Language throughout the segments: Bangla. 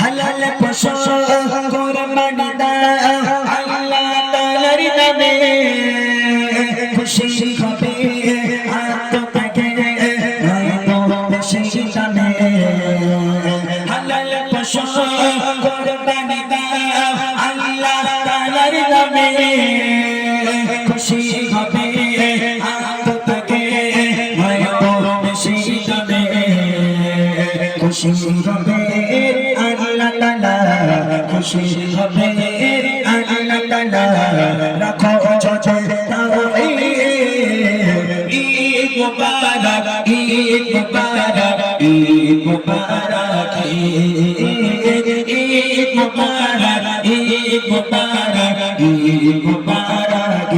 হালাল পোষণ করে মানিদা আল্লাহ তালার নামে। খুশি হবে আল্লাহ। তাআলা খুশি হবে আল্লাহ। তাআলা রাখো চোখে ঈদ মুবারক ঈদ মুবারক ঈদ মুবারক ঈদ মুবারক ঈদ মুবারক ঈদ মুবারক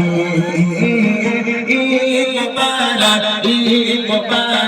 ঈদ মুবারক ঈদ মুবারক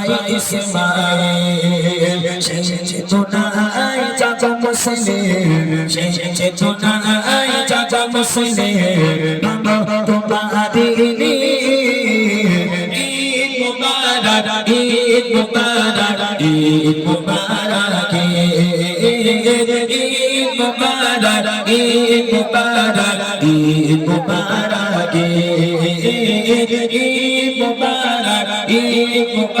ইসমাইল সেই চেতনায় চাচা মুসলিম সেই চেতনায় চাচা মুসলিম বাবা তোমারি ঈদ মুবারক ঈদ মুবারক ঈদ মুবারক ঈদ মুবারক ঈদ মুবারক ঈদ মুবারক ঈদ মুবারক ঈদ মুবারক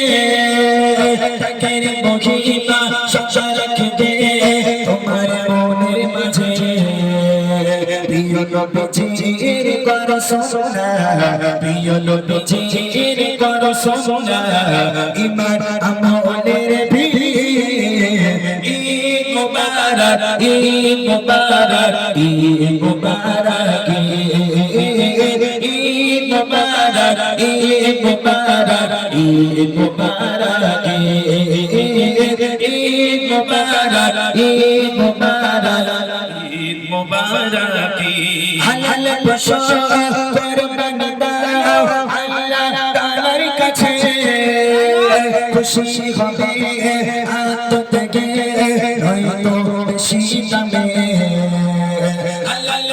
নবীজির করো সোনা, প্রিয় নবীজির করো সোনা ইমান আমলের ভিড় ঈদ মুবারক ঈদ মুবারক ঈদ মুবারক ঈদ মুবারক ঈদ মুবারক ঈদ মুবারক মুবারক হালাল পশু কুরবানি দাও আল্লাহ তাআলার কাছে। খুশি হবে আত্মত্যাগে হয়তো বেশি দামে। হালাল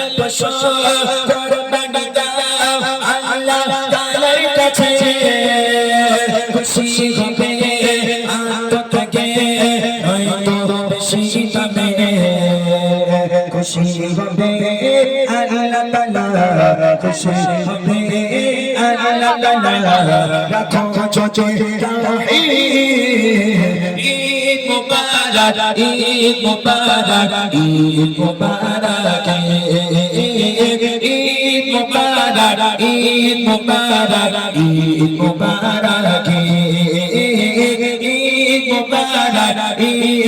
আল্লাহ তাআলার কাছে। খুশি হবে আল্লাহ তাআলা খুশি হবে আল্লাহ তাআলা রাখো তাওহীদ ঈদ মুবারক ঈদ মুবারক ঈদ মুবারক ঈদ মুবারক ঈদ মুবারক ঈদ মুবারক ঈদ মুবারক ঈদ